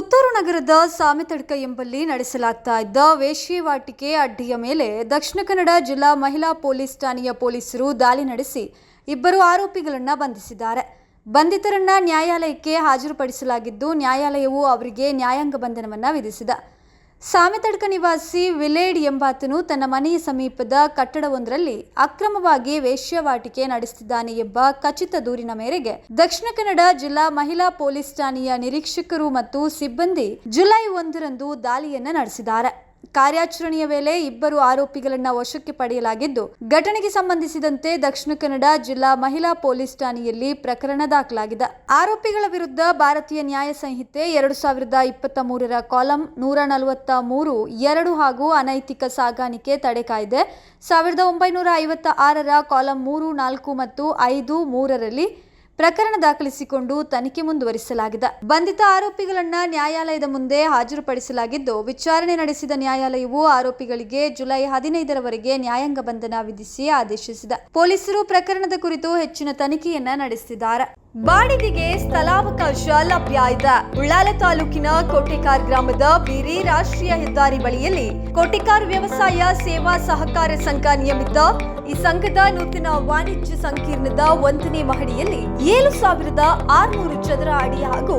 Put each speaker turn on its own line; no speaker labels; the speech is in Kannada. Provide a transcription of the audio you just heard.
ಪುತ್ತೂರು ನಗರದ ಸಾಮೆತಡ್ಕ ಎಂಬಲ್ಲಿ ನಡೆಸಲಾಗ್ತಾ ಇದ್ದ ವೇಶ್ಯವಾಟಿಕೆ ಅಡ್ಡಿಯ ಮೇಲೆ ದಕ್ಷಿಣ ಕನ್ನಡ ಜಿಲ್ಲಾ ಮಹಿಳಾ ಪೊಲೀಸ್ ಠಾಣೆಯ ಪೊಲೀಸರು ದಾಳಿ ನಡೆಸಿ ಇಬ್ಬರು ಆರೋಪಿಗಳನ್ನು ಬಂಧಿಸಿದ್ದಾರೆ. ಬಂಧಿತರನ್ನ ನ್ಯಾಯಾಲಯಕ್ಕೆ ಹಾಜರುಪಡಿಸಲಾಗಿದ್ದು, ನ್ಯಾಯಾಲಯವು ಅವರಿಗೆ ನ್ಯಾಯಾಂಗ ಬಂಧನವನ್ನು ವಿಧಿಸಿದೆ. ಸಾಮೆತಡ್ಕ ನಿವಾಸಿ ವಿಲೇಡ್ ಎಂಬಾತನು ತನ್ನ ಮನೆಯ ಸಮೀಪದ ಕಟ್ಟಡವೊಂದರಲ್ಲಿ ಅಕ್ರಮವಾಗಿ ವೇಶ್ಯವಾಟಿಕೆ ನಡೆಸುತ್ತಿದ್ದಾನೆ ಎಂಬ ಖಚಿತ ದೂರಿನ ಮೇರೆಗೆ ದಕ್ಷಿಣ ಕನ್ನಡ ಜಿಲ್ಲಾ ಮಹಿಳಾ ಪೊಲೀಸ್ ಠಾಣೆಯ ನಿರೀಕ್ಷಕರು ಮತ್ತು ಸಿಬ್ಬಂದಿ ಜುಲೈ ಒಂದರಂದು ದಾಳಿಯನ್ನ ನಡೆಸಿದ್ದಾರೆ. ಕಾರ್ಯಾಚರಣೆಯ ವೇಳೆ ಇಬ್ಬರು ಆರೋಪಿಗಳನ್ನು ವಶಕ್ಕೆ ಪಡೆಯಲಾಗಿದ್ದು, ಘಟನೆಗೆ ಸಂಬಂಧಿಸಿದಂತೆ ದಕ್ಷಿಣ ಕನ್ನಡ ಜಿಲ್ಲಾ ಮಹಿಳಾ ಪೊಲೀಸ್ ಠಾಣೆಯಲ್ಲಿ ಪ್ರಕರಣ ದಾಖಲಾಗಿದೆ. ಆರೋಪಿಗಳ ವಿರುದ್ಧ ಭಾರತೀಯ ನ್ಯಾಯ ಸಂಹಿತೆ ಎರಡು ಸಾವಿರದ ಇಪ್ಪತ್ತ ಮೂರರ ಕಾಲಂ ನೂರ ನಲವತ್ತ ಮೂರು, ಎರಡು ಹಾಗೂ ಅನೈತಿಕ ಸಾಗಾಣಿಕೆ ತಡೆ ಕಾಯ್ದೆ. ಸಾವಿರದ ಒಂಬೈನೂರ ಐವತ್ತ ಆರರ ಕಾಲಂ ಮೂರು, ನಾಲ್ಕು ಮತ್ತು ಐದು ಮೂರರಲ್ಲಿ ಪ್ರಕರಣ ದಾಖಲಿಸಿಕೊಂಡು ತನಿಖೆ ಮುಂದುವರಿಸಲಾಗಿದೆ. ಬಂಧಿತ ಆರೋಪಿಗಳನ್ನ ನ್ಯಾಯಾಲಯದ ಮುಂದೆ ಹಾಜರುಪಡಿಸಲಾಗಿದ್ದು, ವಿಚಾರಣೆ ನಡೆಸಿದ ನ್ಯಾಯಾಲಯವು ಆರೋಪಿಗಳಿಗೆ ಜುಲೈ ಹದಿನೈದರವರೆಗೆ ನ್ಯಾಯಾಂಗ ಬಂಧನ ವಿಧಿಸಿ ಆದೇಶಿಸಿದೆ. ಪೊಲೀಸರು ಪ್ರಕರಣದ ಕುರಿತು ಹೆಚ್ಚಿನ ತನಿಖೆಯನ್ನ ನಡೆಸಿದ್ದಾರೆ. ಬಾಡಿಗೆಗೆ ಸ್ಥಳಾವಕಾಶ ಲಭ್ಯ ಇದೆ. ಉಳ್ಳಾಲ ತಾಲೂಕಿನ ಕೋಟೆಕಾರ್ ಗ್ರಾಮದ ಬಿರಿ ರಾಷ್ಟ್ರೀಯ ಹೆದ್ದಾರಿ ಬಳಿಯಲ್ಲಿ ಕೋಟೆಕಾರ್ ವ್ಯವಸಾಯ ಸೇವಾ ಸಹಕಾರ ಸಂಘ ನಿಯಮಿತ ಈ ಸಂಘದ ನೂತನ ವಾಣಿಜ್ಯ ಸಂಕೀರ್ಣದ ಒಂದನೇ ಮಹಡಿಯಲ್ಲಿ ಏಳು ಸಾವಿರದ ಆರುನೂರು ಚದರ ಅಡಿ ಹಾಗೂ